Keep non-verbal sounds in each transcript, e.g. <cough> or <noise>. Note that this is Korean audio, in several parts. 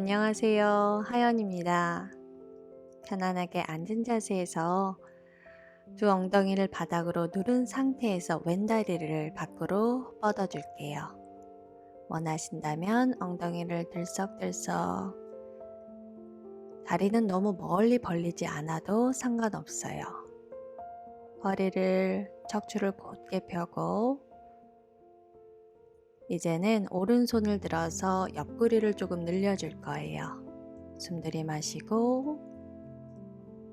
안녕하세요. 하연입니다. 편안하게 앉은 자세에서 두 엉덩이를 바닥으로 누른 상태에서 왼다리를 밖으로 뻗어줄게요. 원하신다면 엉덩이를 들썩들썩 다리는 너무 멀리 벌리지 않아도 상관없어요. 허리를 척추를 곧게 펴고 이제는 오른손을 들어서 옆구리를 조금 늘려줄 거예요. 숨 들이마시고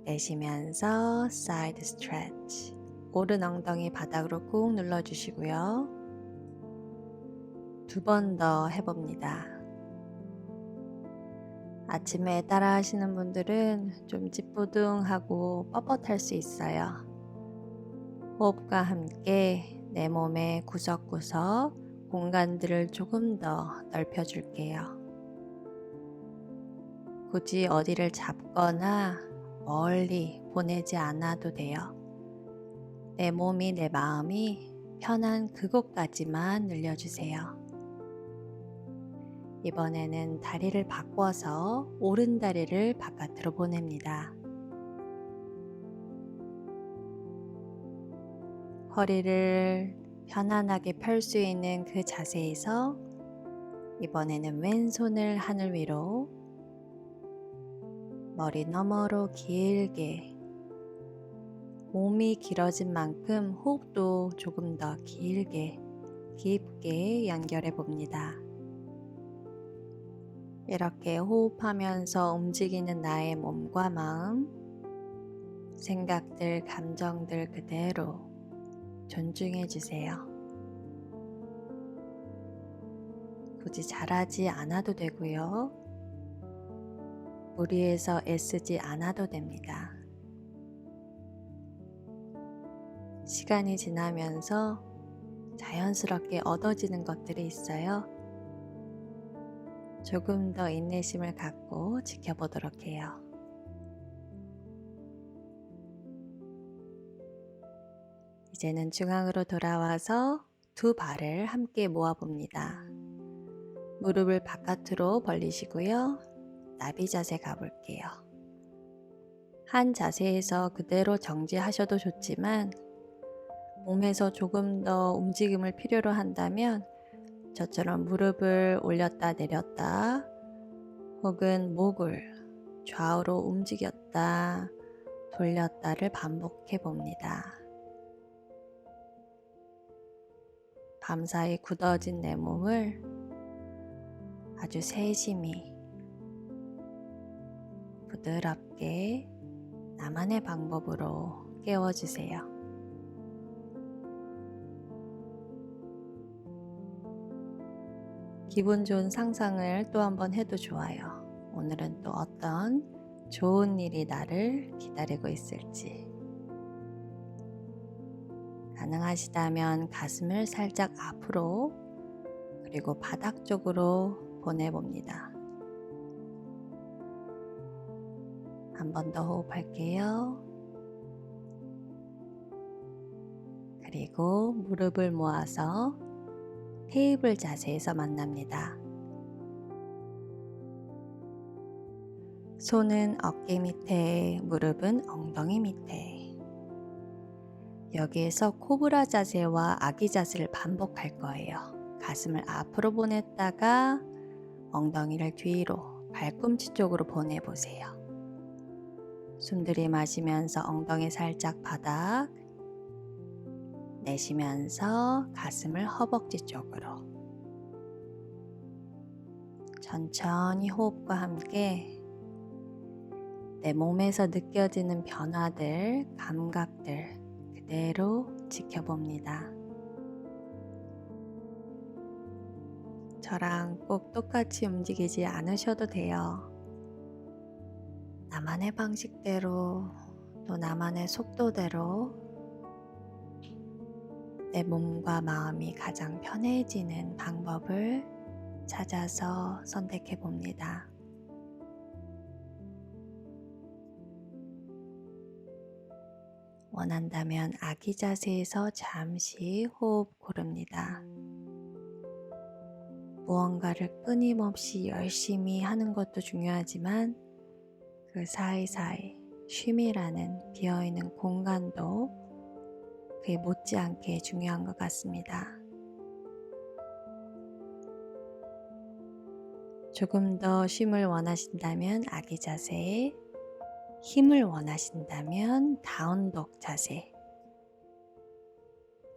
내쉬면서 사이드 스트레치. 오른 엉덩이 바닥으로 꾹 눌러주시고요. 두 번 더 해봅니다. 아침에 따라 하시는 분들은 좀 찌뿌둥하고 뻣뻣할 수 있어요. 호흡과 함께 내 몸의 구석구석 공간들을 조금 더 넓혀줄게요. 굳이 어디를 잡거나 멀리 보내지 않아도 돼요. 내 몸이 내 마음이 편한 그곳까지만 늘려주세요. 이번에는 다리를 바꿔서 오른 다리를 바깥으로 보냅니다. 허리를 편안하게 펼 수 있는 그 자세에서 이번에는 왼손을 하늘 위로 머리 너머로 길게 몸이 길어진 만큼 호흡도 조금 더 길게 깊게 연결해 봅니다. 이렇게 호흡하면서 움직이는 나의 몸과 마음, 생각들, 감정들 그대로 존중해 주세요. 굳이 잘하지 않아도 되고요. 무리해서 애쓰지 않아도 됩니다. 시간이 지나면서 자연스럽게 얻어지는 것들이 있어요. 조금 더 인내심을 갖고 지켜보도록 해요. 이제는 중앙으로 돌아와서 두 발을 함께 모아봅니다. 무릎을 바깥으로 벌리시고요. 나비 자세 가볼게요. 한 자세에서 그대로 정지하셔도 좋지만 몸에서 조금 더 움직임을 필요로 한다면 저처럼 무릎을 올렸다 내렸다 혹은 목을 좌우로 움직였다 돌렸다를 반복해 봅니다. 밤사이 굳어진 내 몸을 아주 세심히 부드럽게 나만의 방법으로 깨워주세요. 기분 좋은 상상을 또 한 번 해도 좋아요. 오늘은 또 어떤 좋은 일이 나를 기다리고 있을지. 가능하시다면 가슴을 살짝 앞으로 그리고 바닥 쪽으로 보내봅니다. 한 번 더 호흡할게요. 그리고 무릎을 모아서 테이블 자세에서 만납니다. 손은 어깨 밑에, 무릎은 엉덩이 밑에. 여기에서 코브라 자세와 아기 자세를 반복할 거예요. 가슴을 앞으로 보냈다가 엉덩이를 뒤로 발꿈치 쪽으로 보내보세요. 숨 들이마시면서 엉덩이 살짝 바닥 내쉬면서 가슴을 허벅지 쪽으로 천천히 호흡과 함께 내 몸에서 느껴지는 변화들, 감각들 그대로 지켜봅니다. 저랑 꼭 똑같이 움직이지 않으셔도 돼요. 나만의 방식대로 또 나만의 속도대로 내 몸과 마음이 가장 편해지는 방법을 찾아서 선택해 봅니다. 원한다면 아기 자세에서 잠시 호흡 고릅니다. 무언가를 끊임없이 열심히 하는 것도 중요하지만 그 사이사이 쉼이라는 비어있는 공간도 그에 못지않게 중요한 것 같습니다. 조금 더 쉼을 원하신다면 아기 자세, 힘을 원하신다면 다운독 자세,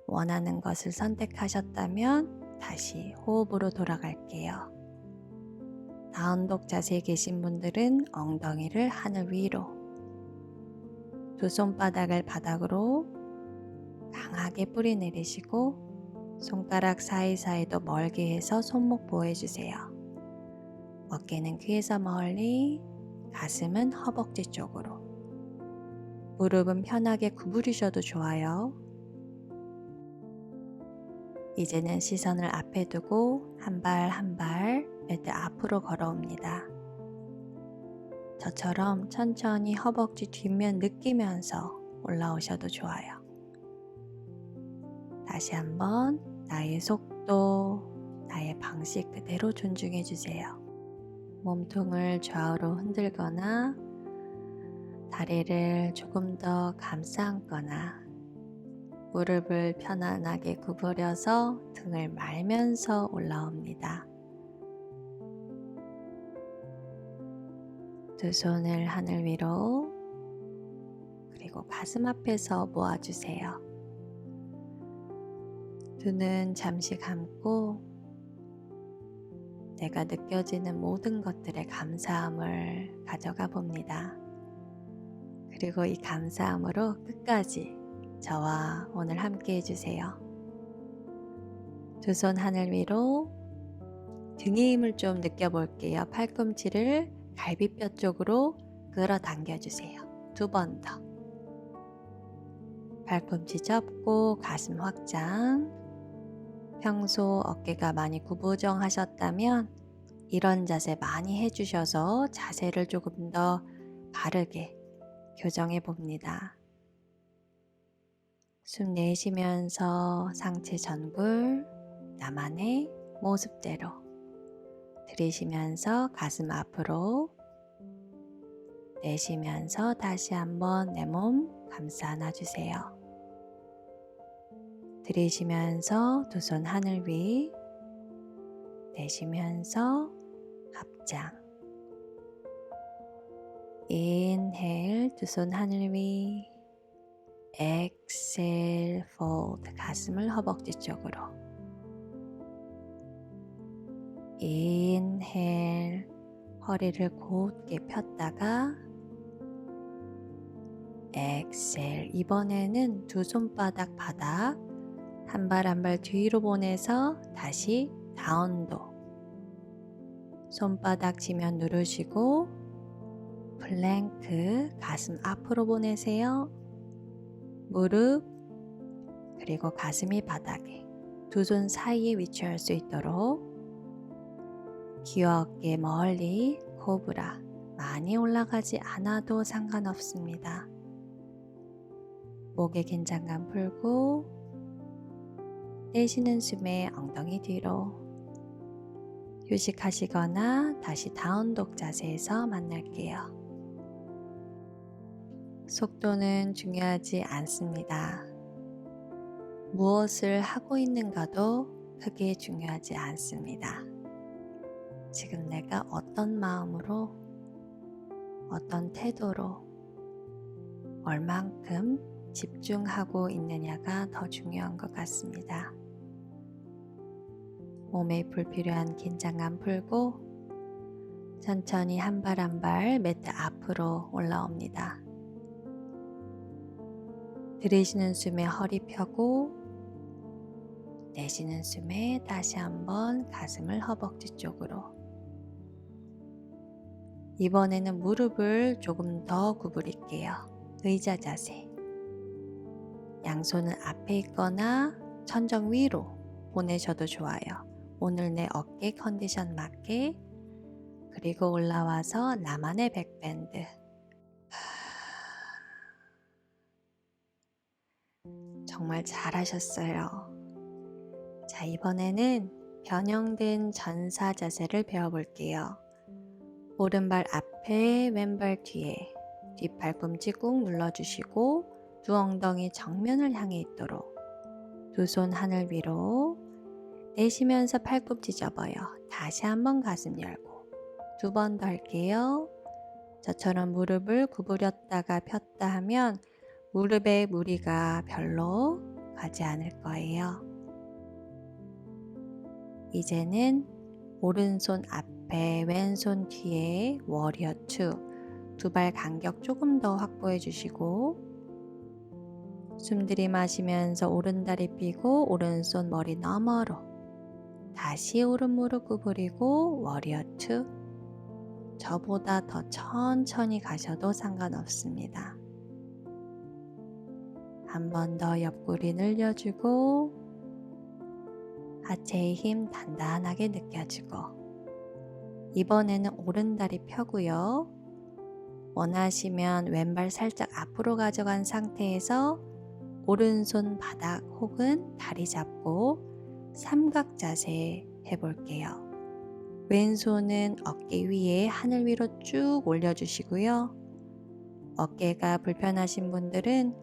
원하는 것을 선택하셨다면 다시 호흡으로 돌아갈게요. 다운독 자세에 계신 분들은 엉덩이를 하늘 위로, 두 손바닥을 바닥으로 강하게 뿌리 내리시고 손가락 사이사이도 멀게 해서 손목 보호해주세요. 어깨는 귀에서 멀리, 가슴은 허벅지 쪽으로. 무릎은 편하게 구부리셔도 좋아요. 이제는 시선을 앞에 두고 한 발 한 발 매트 앞으로 걸어옵니다. 저처럼 천천히 허벅지 뒷면 느끼면서 올라오셔도 좋아요. 다시 한번 나의 속도, 나의 방식 그대로 존중해 주세요. 몸통을 좌우로 흔들거나 다리를 조금 더 감싸 안거나 무릎을 편안하게 구부려서 등을 말면서 올라옵니다. 두 손을 하늘 위로 그리고 가슴 앞에서 모아주세요. 두눈 잠시 감고 내가 느껴지는 모든 것들의 감사함을 가져가 봅니다. 그리고 이 감사함으로 끝까지 저와 오늘 함께 해주세요. 두 손 하늘 위로 등의 힘을 좀 느껴볼게요. 팔꿈치를 갈비뼈 쪽으로 끌어당겨 주세요. 두 번 더. 팔꿈치 접고 가슴 확장. 평소 어깨가 많이 구부정하셨다면 이런 자세 많이 해주셔서 자세를 조금 더 바르게 교정해 봅니다. 숨 내쉬면서 상체 전굴 나만의 모습대로 들이쉬면서 가슴 앞으로 내쉬면서 다시 한번 내 몸 감싸 안아주세요. 들이쉬면서 두 손 하늘 위 내쉬면서 합장 인헬 두 손 하늘 위. 엑셀 폴드 가슴을 허벅지 쪽으로. 인헬 허리를 곧게 폈다가 엑셀. 이번에는 두 손바닥 바닥 한발 한발 뒤로 보내서 다시 다운도 손바닥 지면 누르시고 플랭크 가슴 앞으로 보내세요 무릎 그리고 가슴이 바닥에 두 손 사이에 위치할 수 있도록 귀엽게 멀리 코브라 많이 올라가지 않아도 상관없습니다. 목에 긴장감 풀고 내쉬는 숨에 엉덩이 뒤로 휴식하시거나 다시 다운독 자세에서 만날게요. 속도는 중요하지 않습니다. 무엇을 하고 있는가도 크게 중요하지 않습니다. 지금 내가 어떤 마음으로, 어떤 태도로, 얼만큼 집중하고 있느냐가 더 중요한 것 같습니다. 몸에 불필요한 긴장감 풀고 천천히 한 발 한 발 매트 앞으로 올라옵니다. 들이쉬는 숨에 허리 펴고 내쉬는 숨에 다시 한번 가슴을 허벅지 쪽으로 이번에는 무릎을 조금 더 구부릴게요. 의자 자세. 양손은 앞에 있거나 천정 위로 보내셔도 좋아요. 오늘 내 어깨 컨디션 맞게 그리고 올라와서 나만의 백밴드 <sighs> 정말 잘하셨어요. 자, 이번에는 변형된 전사 자세를 배워볼게요. 오른발 앞에, 왼발 뒤에, 뒷발꿈치 꾹 눌러주시고 두 엉덩이 정면을 향해 있도록 두 손 하늘 위로 내쉬면서 팔꿈치 접어요. 다시 한번 가슴 열고 두 번 더 할게요. 저처럼 무릎을 구부렸다가 폈다 하면 무릎에 무리가 별로 가지 않을 거예요. 이제는 오른손 앞에 왼손 뒤에 워리어 2 두 발 간격 조금 더 확보해 주시고 숨 들이마시면서 오른다리 삐고 오른손 머리 너머로 다시 오른 무릎 구부리고 워리어 2 저보다 더 천천히 가셔도 상관없습니다. 한 번 더 옆구리 늘려주고 하체의 힘 단단하게 느껴지고 이번에는 오른다리 펴고요. 원하시면 왼발 살짝 앞으로 가져간 상태에서 오른손 바닥 혹은 다리 잡고 삼각 자세 해볼게요. 왼손은 어깨 위에 하늘 위로 쭉 올려주시고요. 어깨가 불편하신 분들은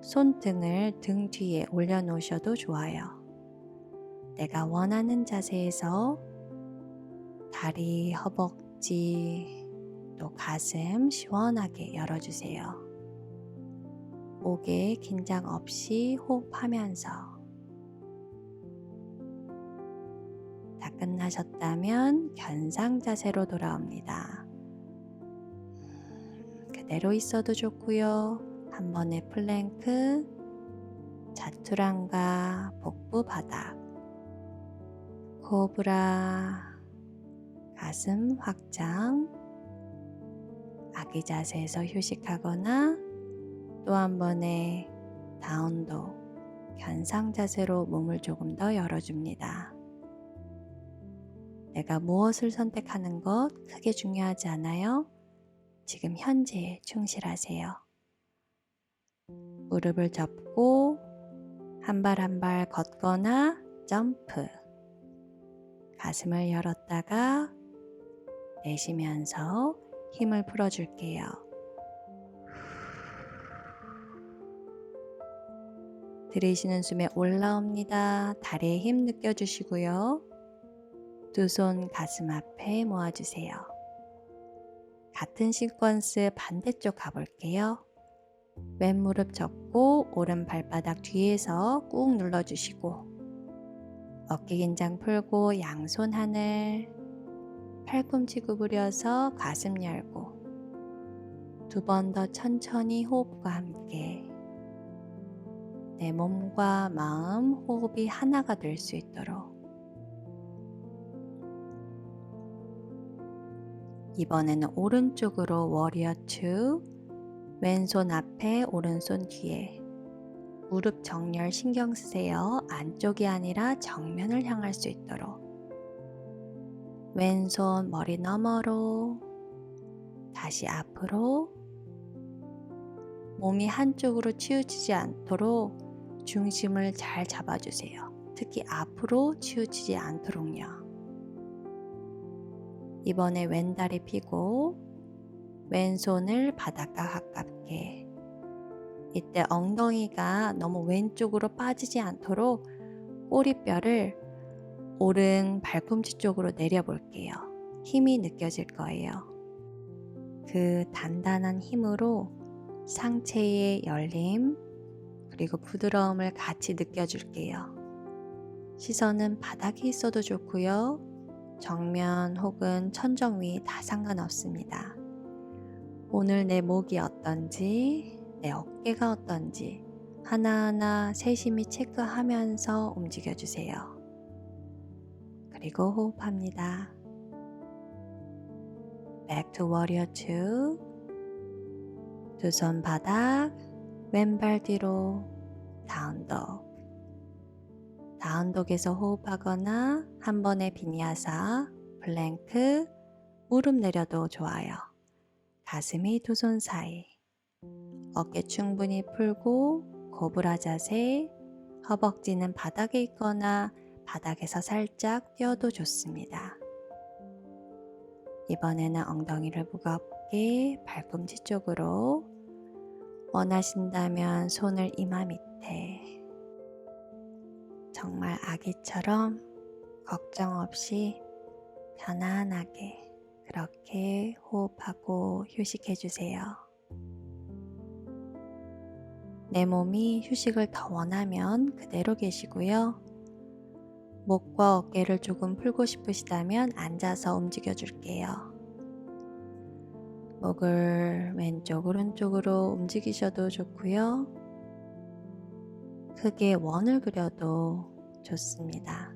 손등을 등 뒤에 올려놓으셔도 좋아요. 내가 원하는 자세에서 다리, 허벅지, 또 가슴 시원하게 열어주세요. 목에 긴장 없이 호흡하면서 다 끝나셨다면 견상 자세로 돌아옵니다. 그대로 있어도 좋고요. 한 번에 플랭크, 자투랑과 복부 바닥, 코브라, 가슴 확장, 아기 자세에서 휴식하거나 또 한 번의 다운도, 견상 자세로 몸을 조금 더 열어줍니다. 내가 무엇을 선택하는 것 크게 중요하지 않아요. 지금 현재에 충실하세요. 무릎을 접고 한 발 한 발 걷거나 점프. 가슴을 열었다가 내쉬면서 힘을 풀어줄게요. 들이쉬는 숨에 올라옵니다. 다리에 힘 느껴주시고요. 두 손 가슴 앞에 모아주세요. 같은 시퀀스 반대쪽 가볼게요. 왼 무릎 접고 오른 발바닥 뒤에서 꾹 눌러주시고 어깨 긴장 풀고 양손 하늘 팔꿈치 구부려서 가슴 열고 두 번 더 천천히 호흡과 함께 내 몸과 마음 호흡이 하나가 될 수 있도록. 이번에는 오른쪽으로 워리어 2 왼손 앞에 오른손 뒤에. 무릎 정렬 신경 쓰세요. 안쪽이 아니라 정면을 향할 수 있도록. 왼손 머리 너머로 다시 앞으로. 몸이 한쪽으로 치우치지 않도록 중심을 잘 잡아주세요. 특히 앞으로 치우치지 않도록요. 이번에 왼다리 펴고 왼손을 바닥과 가깝게 이때 엉덩이가 너무 왼쪽으로 빠지지 않도록 꼬리뼈를 오른 발꿈치 쪽으로 내려볼게요. 힘이 느껴질 거예요. 그 단단한 힘으로 상체의 열림 그리고 부드러움을 같이 느껴줄게요. 시선은 바닥에 있어도 좋고요. 정면 혹은 천정 위 다 상관없습니다. 오늘 내 목이 어떤지, 내 어깨가 어떤지 하나하나 세심히 체크하면서 움직여주세요. 그리고 호흡합니다. Back to Warrior 2. 두손 바닥, 왼발 뒤로 다운독. 다운독에서 호흡하거나 한 번에 비니아사, 플랭크, 무릎 내려도 좋아요. 가슴이 두 손 사이. 어깨 충분히 풀고 고브라 자세, 허벅지는 바닥에 있거나 바닥에서 살짝 뛰어도 좋습니다. 이번에는 엉덩이를 무겁게 발꿈치 쪽으로 원하신다면 손을 이마 밑에 정말 아기처럼 걱정 없이 편안하게 그렇게 호흡하고 휴식해 주세요. 내 몸이 휴식을 더 원하면 그대로 계시고요. 목과 어깨를 조금 풀고 싶으시다면 앉아서 움직여 줄게요. 목을 왼쪽, 오른쪽으로 움직이셔도 좋고요. 크게 원을 그려도 좋습니다.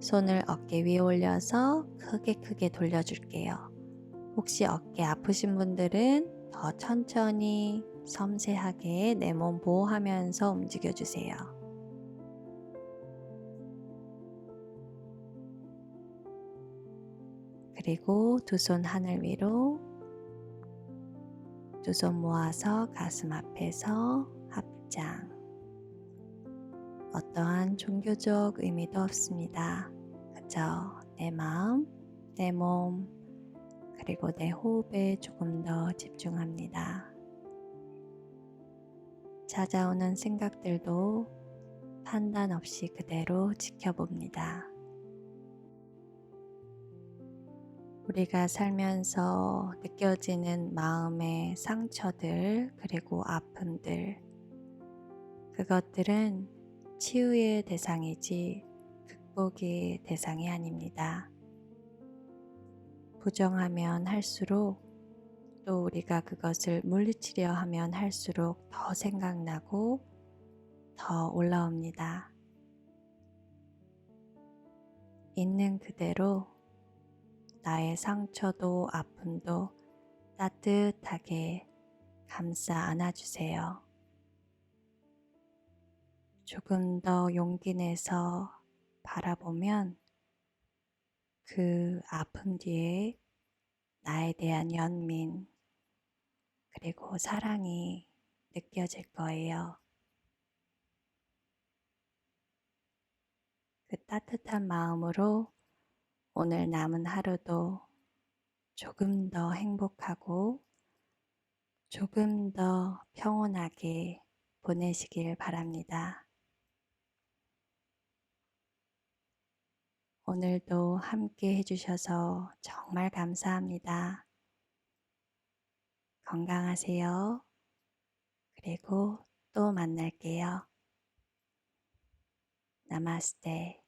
손을 어깨 위에 올려서 크게 크게 돌려줄게요. 혹시 어깨 아프신 분들은 더 천천히 섬세하게 내 몸 보호하면서 움직여주세요. 그리고 두 손 하늘 위로 두 손 모아서 가슴 앞에서 합장. 어떠한 종교적 의미도 없습니다. 그저 내 마음, 내 몸, 그리고 내 호흡에 조금 더 집중합니다. 찾아오는 생각들도 판단 없이 그대로 지켜봅니다. 우리가 살면서 느껴지는 마음의 상처들, 그리고 아픔들, 그것들은 치유의 대상이지 극복의 대상이 아닙니다. 부정하면 할수록 또 우리가 그것을 물리치려 하면 할수록 더 생각나고 더 올라옵니다. 있는 그대로 나의 상처도 아픔도 따뜻하게 감싸 안아주세요. 조금 더 용기 내서 바라보면 그 아픔 뒤에 나에 대한 연민, 그리고 사랑이 느껴질 거예요. 그 따뜻한 마음으로 오늘 남은 하루도 조금 더 행복하고 조금 더 평온하게 보내시길 바랍니다. 오늘도 함께 해주셔서 정말 감사합니다. 건강하세요. 그리고 또 만날게요. 나마스테.